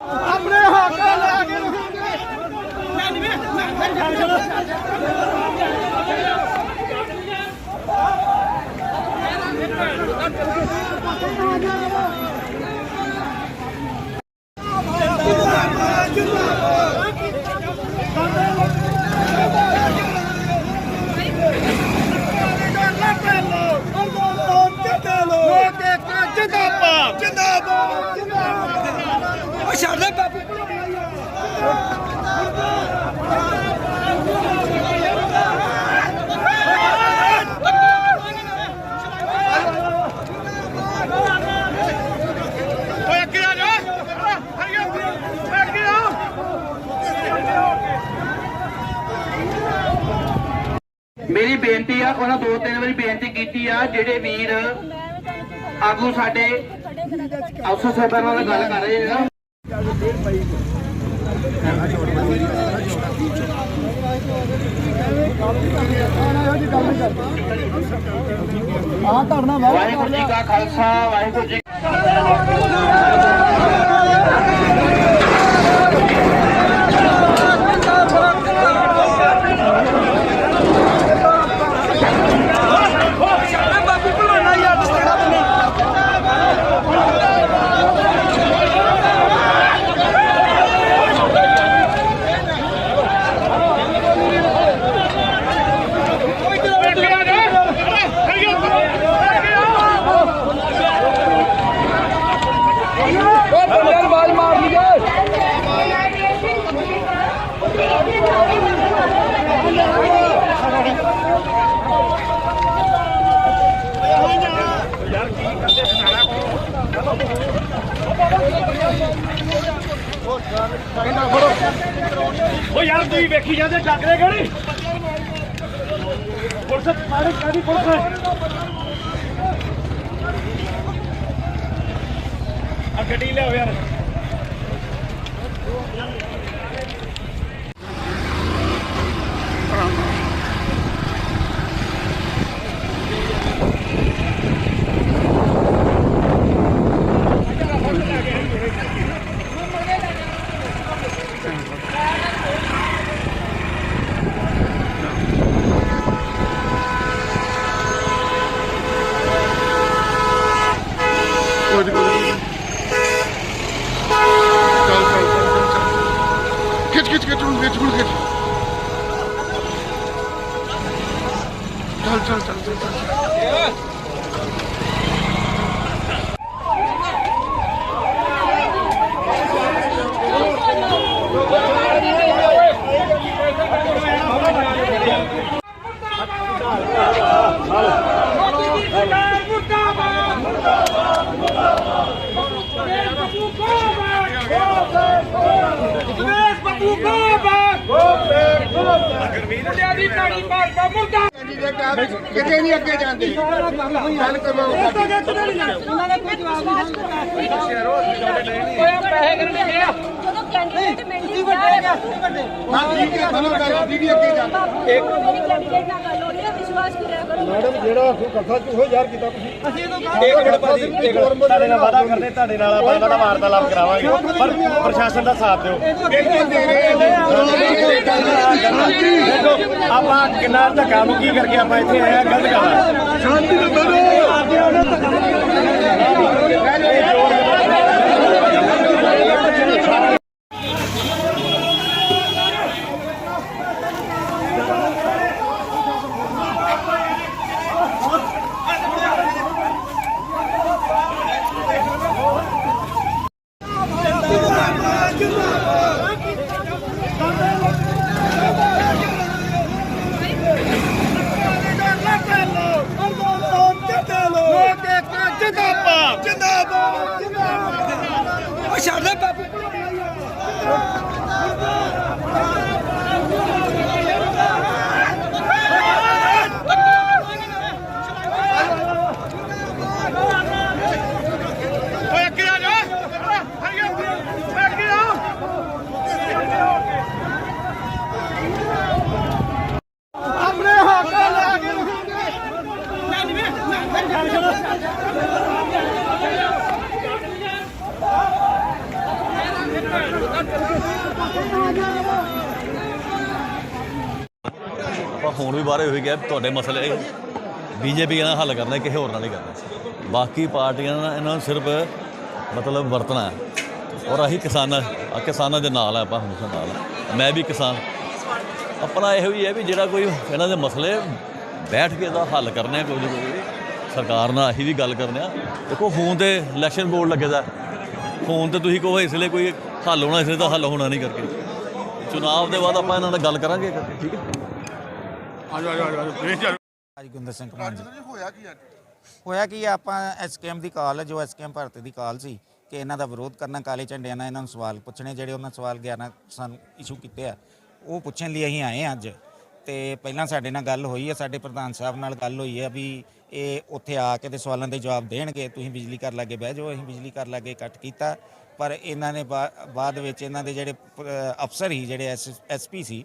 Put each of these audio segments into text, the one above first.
ਆਪਣੇ ਹੱਕ ਲੈ ਕੇ ਜਿੰਦਾਬਾਦ ਜਿੰਦਾਬਾਦ ਜਿੰਦਾਬਾਦ ਉਹ ਛੱਡ ਦੇ ਬਾਪੂ ਓਏ ਅੱਗੇ ਆ ਜਾ ਹਰੀ ਅੱਗੇ ਆ ਮੇਰੀ ਬੇਨਤੀ ਆ, ਉਹਨਾਂ ਦੋ ਤਿੰਨ ਵਾਰੀ ਬੇਨਤੀ ਕੀਤੀ ਆ, ਜਿਹੜੇ ਵੀਰ ਆਗੂ ਸਾਡੇ ਅਫਸਰ ਸਾਹਿਬਾਨਾਂ ਨਾਲ ਗੱਲ ਕਰ ਰਹੇ ਨੇ ਆ। ਧਰਨਾ ਵਾਹਿਗੁਰੂ ਜੀ ਕਾ ਖਾਲਸਾ, ਵਾਹਿਗੁਰੂ ਜੀ ਬਾਪੂ ਭਲਾਣਾ ਯਾਰ ਤੇਰਾ ਬਣੀ ਉਹ ਬੰਦੇ ਨੂੰ ਬਾਜ ਮਾਰ ਲਈਏ ਉਹ ਯਾਰ, ਤੁਸੀਂ ਵੇਖੀ ਜਾਂਦੇ ਡੱਕਦੇ ਕਿਹੜੀ ਪੁਲਿਸ, ਮਾਰੇ ਕਾਦੀ ਪੁਲਿਸ। ਆ ਗੱਡੀ ਲਿਆਓ ਯਾਰ ਖਿੱਚ ਖਿੱਚ ਖਿੱਚ ਹੁਣ ਖਿੱਚ ਹੁਣ ਖਿੱਚ ਚੱਲ ਚੱਲ ਚੱਲ ਚੱਲ ਚੱਲ ਕਿਤੇ ਨਹੀਂ ਅੱਗੇ ਜਾਂਦੇ। ਗੱਲ ਕਰੋ। ਜਦੋਂ ਕੈਂਡੀਡੇਟ ਮਿਲਣੀ ਵੱਡੇ ਵੱਡੇ ਹਾਂ ਠੀਕ ਹੈ ਚਲੋ ਗੱਲ ਦੀਦੀ ਅੱਗੇ ਜਾਂਦੇ। ਇੱਕ ਮੇਰੀ ਕੈਂਡੀਡੇਟ ਨਾਲ ਗੱਲ ਹੋ ਰਹੀ ਹੈ ਵਿਸ਼ਵਾਸ ਕਰਿਆ ਕਰੋ ਮੈਡਮ ਜਿਹੜਾ ਕਥਾ ਚੂਹੋ ਯਾਰ ਕੀਤਾ ਤੁਸੀਂ। ਅਸੀਂ ਇਹਨੂੰ ਇੱਕ ਮਿੰਟ ਭਾਜੀ ਇੱਕ ਮਿੰਟ ਤੁਹਾਡੇ ਨਾਲ ਵਾਦਾ ਕਰਦੇ ਤੁਹਾਡੇ ਨਾਲ ਆਪਾਂ ਇਹਨਾਂ ਦਾ ਵਾਰਤਾਲਾਪ ਕਰਾਵਾਂਗੇ। ਪਰ ਪ੍ਰਸ਼ਾਸਨ ਦਾ ਸਾਥ ਦਿਓ। ਦੇਖੋ ਆਪਾਂ ਕਿੰਨਾ ਧੱਕਾ ਮੁੱਕੀ ਕਰਕੇ ਆਪਾਂ ਇੱਥੇ ਆਏ ਆ ਗਲਤ ਗੱਲ ਸ਼ਾਂਤੀ Leva pro ਆਪਾਂ ਹੁਣ ਵੀ ਬਾਰੇ ਹੋਈ ਗਿਆ, ਤੁਹਾਡੇ ਮਸਲੇ ਬੀਜੇਪੀ ਨਾਲ ਹੱਲ ਕਰਨਾ, ਕਿਸੇ ਹੋਰ ਨਾਲ ਨਹੀਂ ਕਰਨਾ। ਬਾਕੀ ਪਾਰਟੀਆਂ ਨਾਲ ਇਹਨਾਂ ਨੂੰ ਸਿਰਫ ਮਤਲਬ ਵਰਤਣਾ ਔਰ ਅਸੀਂ ਕਿਸਾਨਾਂ ਕਿਸਾਨਾਂ ਦੇ ਨਾਲ ਆ, ਆਪਾਂ ਹਮੇਸ਼ਾ ਨਾਲ ਮੈਂ ਵੀ ਕਿਸਾਨ। ਆਪਣਾ ਇਹੋ ਹੀ ਹੈ ਵੀ ਜਿਹੜਾ ਕੋਈ ਇਹਨਾਂ ਦੇ ਮਸਲੇ ਬੈਠ ਕੇ ਦਾ ਹੱਲ ਕਰਨੇ ਆ, ਕੋਈ ਨਾ ਕੋਈ। ਸਰਕਾਰ ਨਾਲ ਅਸੀਂ ਵੀ ਗੱਲ ਕਰਨੇ ਆ। ਦੇਖੋ ਫੋਨ ਤੇ ਇਲੈਕਸ਼ਨ ਬੋਰਡ ਲੱਗੇਦਾ ਫੋਨ ਤੇ ਤੁਸੀਂ ਕਹੋ ਇਸ ਲਈ ਕੋਈ ਹੱਲ ਹੋਣਾ, ਇਸ ਲਈ ਤਾਂ ਹੱਲ ਹੋਣਾ ਨਹੀਂ ਕਰਕੇ। ਚੁਣਾਵ ਦੇ ਬਾਅਦ ਆਪਾਂ ਇਹਨਾਂ ਨਾਲ ਗੱਲ ਕਰਾਂਗੇ ਕਰਕੇ ਠੀਕ ਹੈ? ਆਜੋ ਆਜੋ ਸਿੰਘ ਕੁਮਾਰ ਜੀ ਹੋਇਆ ਕੀ ਅੱਜ? ਹੋਇਆ ਕੀ ਆ, ਆਪਾਂ ਐਸਕੇਐਮ ਦੀ ਕਾਲ ਹੈ ਜੋ ਐਸਕੇਐਮ ਭਾਰਤ ਦੀ ਕਾਲ ਸੀ ਕਿ ਇਹਨਾਂ ਦਾ ਵਿਰੋਧ ਕਰਨਾ ਕਾਲੇ ਝੰਡਿਆਂ ਨਾਲ ਇਹਨਾਂ ਨੂੰ ਸਵਾਲ ਪੁੱਛਣੇ ਜਿਹੜੇ ਉਹਨਾਂ ਸਵਾਲ 11 ਸਾਨੂੰ ਇਸ਼ੂ ਕੀਤੇ ਆ ਉਹ ਪੁੱਛਣ ਲਈ ਅਸੀਂ ਆਏ ਹਾਂ ਅੱਜ। ਤੇ ਪਹਿਲਾਂ ਸਾਡੇ ਨਾਲ ਗੱਲ ਹੋਈ ਹੈ ਸਾਡੇ ਪ੍ਰਧਾਨ ਸਾਹਿਬ ਨਾਲ ਗੱਲ ਹੋਈ ਹੈ ਵੀ ਇਹ ਉੱਥੇ ਆ ਕੇ ਤੇ ਸਵਾਲਾਂ ਦੇ ਜਵਾਬ ਦੇਣਗੇ ਤੁਸੀਂ ਬਿਜਲੀ ਘਰ ਲਾਗੇ ਬਹਿ ਜਾਓ ਅਸੀਂ ਬਿਜਲੀ ਘਰ ਲਾਗੇ ਕੱਟ ਕੀਤਾ। ਪਰ ਇਹਨਾਂ ਨੇ ਬਾ- ਬਾਅਦ ਵਿੱਚ ਇਹਨਾਂ ਦੇ ਜਿਹੜੇ ਅਫਸਰ ਹੀ ਜਿਹੜੇ ਐਸਪੀ ਸੀ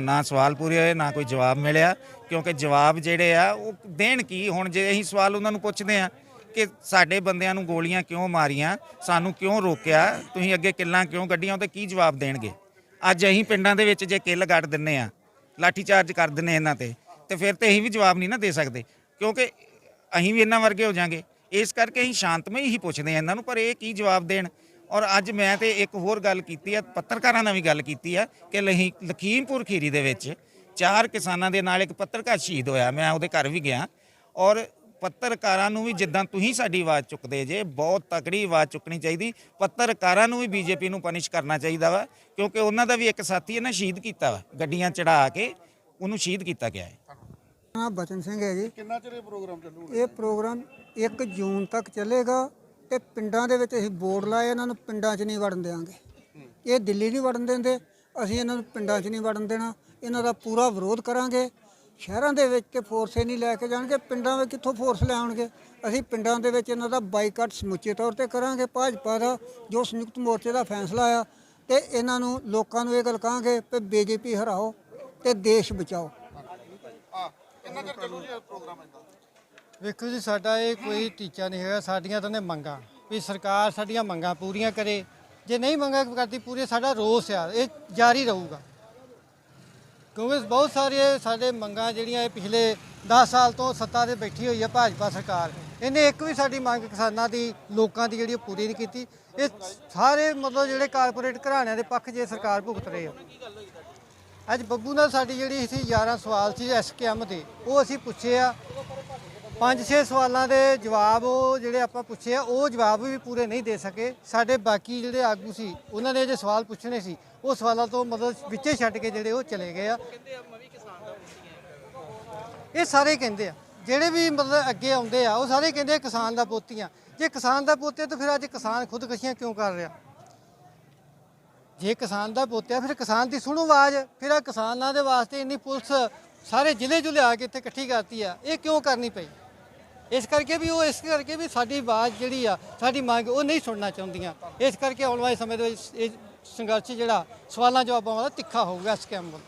ਨਾ- ਸਵਾਲ ਪੂਰੇ ਹੋਏ, ਨਾ ਕੋਈ ਜਵਾਬ ਮਿਲਿਆ, ਕਿਉਂਕਿ ਜਵਾਬ ਜਿਹੜੇ ਆ, ਉਹ ਦੇਣ ਕੀ? ਹੁਣ ਜੇ ਅਸੀਂ ਸਵਾਲ ਉਹਨਾਂ ਨੂੰ ਪੁੱਛਦੇ ਆ ਕਿ ਸਾਡੇ ਬੰਦਿਆਂ ਨੂੰ ਗੋਲੀਆਂ ਕਿਉਂ ਮਾਰੀਆਂ, ਸਾਨੂੰ ਕਿਉਂ ਰੋਕਿਆ, ਤੁਸੀਂ ਅੱਗੇ ਕਿੱਲਾਂ ਕਿਉਂ ਕੱਢੀਆਂ, ਉਹਦੇ ਕੀ ਜਵਾਬ ਦੇਣਗੇ? ਅੱਜ ਅਸੀਂ ਪਿੰਡਾਂ ਦੇ ਵਿੱਚ ਜੇ ਕਿੱਲ ਕੱਢ ਦਿੰਨੇ ਆ ਲਾਠੀ ਚਾਰਜ ਕਰ ਦਿੰਨੇ ਇਹਨਾਂ ਤੇ ਤੇ ਫਿਰ ਤੇ ਅਸੀਂ ਵੀ ਜਵਾਬ ਨਹੀਂ ਨਾ ਦੇ ਸਕਦੇ, ਕਿਉਂਕਿ ਅਸੀਂ ਵੀ ਇਹਨਾਂ ਵਰਗੇ ਹੋ ਜਾਾਂਗੇ। ਇਸ ਕਰਕੇ ਅਸੀਂ ਸ਼ਾਂਤਮਈ ਹੀ ਪੁੱਛਦੇ ਆ ਇਹਨਾਂ ਨੂੰ, ਪਰ ਇਹ ਕੀ ਜਵਾਬ ਦੇਣ? ਔਰ ਅੱਜ ਮੈਂ ਤੇ ਇੱਕ ਹੋਰ ਗੱਲ ਕੀਤੀ ਆ ਪੱਤਰਕਾਰਾਂ ਨਾਲ ਵੀ ਗੱਲ ਕੀਤੀ ਆ ਕਿ ਲਹੀ ਲਖੀਮਪੁਰ ਖੀਰੀ ਦੇ ਵਿੱਚ ਚਾਰ ਕਿਸਾਨਾਂ ਦੇ ਨਾਲ ਇੱਕ ਪੱਤਰਕਾਰ ਸ਼ਹੀਦ ਹੋਇਆ ਮੈਂ ਉਹਦੇ ਘਰ ਵੀ ਗਿਆ। ਔਰ ਪੱਤਰਕਾਰਾਂ ਨੂੰ ਵੀ ਜਿੱਦਾਂ ਤੁਸੀਂ ਸਾਡੀ ਆਵਾਜ਼ ਚੁੱਕਦੇ ਜੇ ਬਹੁਤ ਤਕੜੀ ਆਵਾਜ਼ ਚੁੱਕਣੀ ਚਾਹੀਦੀ ਪੱਤਰਕਾਰਾਂ ਨੂੰ ਵੀ ਬੀਜੇਪੀ ਨੂੰ ਪਨਿਸ਼ ਕਰਨਾ ਚਾਹੀਦਾ ਵਾ ਕਿਉਂਕਿ ਉਹਨਾਂ ਦਾ ਵੀ ਇੱਕ ਸਾਥੀ ਇਹਨਾਂ ਸ਼ਹੀਦ ਕੀਤਾ ਵਾ ਗੱਡੀਆਂ ਚੜਾ ਕੇ ਉਹਨੂੰ ਸ਼ਹੀਦ ਕੀਤਾ ਗਿਆ ਹੈ। ਨਾਮ ਬਚਨ ਸਿੰਘ ਹੈ ਜੀ। ਕਿੰਨਾ ਚਿਰ ਇਹ ਪ੍ਰੋਗਰਾਮ ਚੱਲੂਗਾ? ਇਹ ਪ੍ਰੋਗਰਾਮ 1 ਜੂਨ ਤੱਕ ਚੱਲੇਗਾ। ਤੇ ਪਿੰਡਾਂ ਦੇ ਵਿੱਚ ਅਸੀਂ ਬੋਰਡ ਲਾਏ ਇਹਨਾਂ ਨੂੰ ਪਿੰਡਾਂ 'ਚ ਨਹੀਂ ਵੜਨ ਦੇਵਾਂਗੇ ਇਹ ਦਿੱਲੀ ਨਹੀਂ ਵੜਨ ਦਿੰਦੇ, ਅਸੀਂ ਇਹਨਾਂ ਨੂੰ ਪਿੰਡਾਂ 'ਚ ਨਹੀਂ ਵੜਨ ਦੇਣਾ। ਇਹਨਾਂ ਦਾ ਪੂਰਾ ਵਿਰੋਧ ਕਰਾਂਗੇ। ਸ਼ਹਿਰਾਂ ਦੇ ਵਿੱਚ ਤੇ ਫੋਰਸ ਹੀ ਨਹੀਂ ਲੈ ਕੇ ਜਾਣਗੇ, ਪਿੰਡਾਂ ਵਿੱਚ ਕਿੱਥੋਂ ਫੋਰਸ ਲੈ ਆਉਣਗੇ? ਅਸੀਂ ਪਿੰਡਾਂ ਦੇ ਵਿੱਚ ਇਹਨਾਂ ਦਾ ਬਾਈਕਾਟ ਸਮੁੱਚੇ ਤੌਰ ਤੇ ਕਰਾਂਗੇ। ਭਾਜਪਾ ਦਾ ਜੋ ਸੰਯੁਕਤ ਮੋਰਚੇ ਦਾ ਫੈਸਲਾ ਆ ਤੇ ਇਹਨਾਂ ਨੂੰ ਲੋਕਾਂ ਨੂੰ ਇਹ ਗੱਲ ਕਹਾਂਗੇ ਕਿ ਬੀਜੇਪੀ ਹਰਾਓ ਤੇ ਦੇਸ਼ ਬਚਾਓ। ਕਿੰਨਾ ਚਿਰ ਚੱਲੂ ਜੀ ਪ੍ਰੋਗਰਾਮ ਇਹਦਾ ਵੇਖੋ ਜੀ, ਸਾਡਾ ਇਹ ਕੋਈ ਟੀਚਾ ਨਹੀਂ ਹੈਗਾ, ਸਾਡੀਆਂ ਤਾਂ ਨੇ ਮੰਗਾਂ। ਵੀ ਸਰਕਾਰ ਸਾਡੀਆਂ ਮੰਗਾਂ ਪੂਰੀਆਂ ਕਰੇ। ਜੇ ਨਹੀਂ ਮੰਗਾਂ ਕਰਦੀ, ਪੂਰੀ ਸਾਡਾ ਰੋਸ ਆ, ਇਹ ਜਾਰੀ ਰਹੂਗਾ। ਕਿਉਂਕਿ ਬਹੁਤ ਸਾਰੇ ਸਾਡੇ ਮੰਗਾਂ ਜਿਹੜੀਆਂ ਇਹ ਪਿਛਲੇ 10 ਸਾਲ ਤੋਂ ਸੱਤਾ ਤੇ ਬੈਠੀ ਹੋਈ ਹੈ ਭਾਜਪਾ ਸਰਕਾਰ। ਇਹਨੇ ਇੱਕ ਵੀ ਸਾਡੀ ਮੰਗ ਕਿਸਾਨਾਂ ਦੀ, ਲੋਕਾਂ ਦੀ ਜਿਹੜੀ ਉਹ ਪੂਰੀ ਨਹੀਂ ਕੀਤੀ। ਇਹ ਸਾਰੇ ਮਤਲਬ ਜਿਹੜੇ ਕਾਰਪੋਰੇਟ ਘਰਾਣਿਆਂ ਦੇ ਪੱਖ ਜੇ ਸਰਕਾਰ ਭੁਗਤ ਰਹੇ ਆ। ਅੱਜ ਬੱਬੂ ਨਾਲ ਸਾਡੀ ਜਿਹੜੀ ਸੀ 11 ਸਵਾਲ ਸੀ ਐਸਕੇਐਮ ਦੇ, ਉਹ ਅਸੀਂ ਪੁੱਛੇ ਆ। ਪੰਜ ਛੇ ਸਵਾਲਾਂ ਦੇ ਜਵਾਬ ਉਹ ਜਿਹੜੇ ਆਪਾਂ ਪੁੱਛੇ ਆ, ਉਹ ਜਵਾਬ ਵੀ ਪੂਰੇ ਨਹੀਂ ਦੇ ਸਕੇ। ਸਾਡੇ ਬਾਕੀ ਜਿਹੜੇ ਆਗੂ ਸੀ, ਉਹਨਾਂ ਨੇ ਜੇ ਸਵਾਲ ਪੁੱਛਣੇ ਸੀ, ਉਹ ਸਵਾਲਾਂ ਤੋਂ ਮਤਲਬ ਵਿੱਚੇ ਛੱਡ ਕੇ ਜਿਹੜੇ ਉਹ ਚਲੇ ਗਏ ਆ। ਇਹ ਸਾਰੇ ਕਹਿੰਦੇ ਆ, ਜਿਹੜੇ ਵੀ ਮਤਲਬ ਅੱਗੇ ਆਉਂਦੇ ਆ, ਉਹ ਸਾਰੇ ਕਹਿੰਦੇ ਆ ਕਿਸਾਨ ਦਾ ਪੋਤੀਆਂ ਜੇ ਕਿਸਾਨ ਦਾ ਪੋਤੇ ਤਾਂ ਫਿਰ ਅੱਜ ਕਿਸਾਨ ਖੁਦਕਸ਼ੀਆਂ ਕਿਉਂ ਕਰ ਰਿਹਾ? ਜੇ ਕਿਸਾਨ ਦਾ ਪੋਤਿਆ ਫਿਰ ਕਿਸਾਨ ਦੀ ਸੁਣੋ ਆਵਾਜ਼, ਫਿਰ ਆ ਕਿਸਾਨਾਂ ਦੇ ਵਾਸਤੇ ਇੰਨੀ ਪੁਲਿਸ ਸਾਰੇ ਜ਼ਿਲ੍ਹੇ ਜੁ ਲਿਆ ਕੇ ਇੱਥੇ ਇਕੱਠੀ ਕਰਤੀ ਆ। ਇਹ ਕਿਉਂ ਕਰਨੀ ਪਈ? ਇਸ ਕਰਕੇ ਵੀ ਉਹ, ਇਸ ਕਰਕੇ ਵੀ ਸਾਡੀ ਆਵਾਜ਼ ਜਿਹੜੀ ਆ, ਸਾਡੀ ਮੰਗ ਉਹ ਨਹੀਂ ਸੁਣਨਾ ਚਾਹੁੰਦੀਆਂ। ਇਸ ਕਰਕੇ ਆਉਣ ਵਾਲੇ ਸਮੇਂ ਦੇ ਵਿੱਚ ਇਹ ਸੰਘਰਸ਼ ਜਿਹੜਾ ਸਵਾਲਾਂ ਜਵਾਬਾਂ ਵਾਲਾ ਤਿੱਖਾ ਹੋਊਗਾ ਸਕੈਮ ਵੱਲ।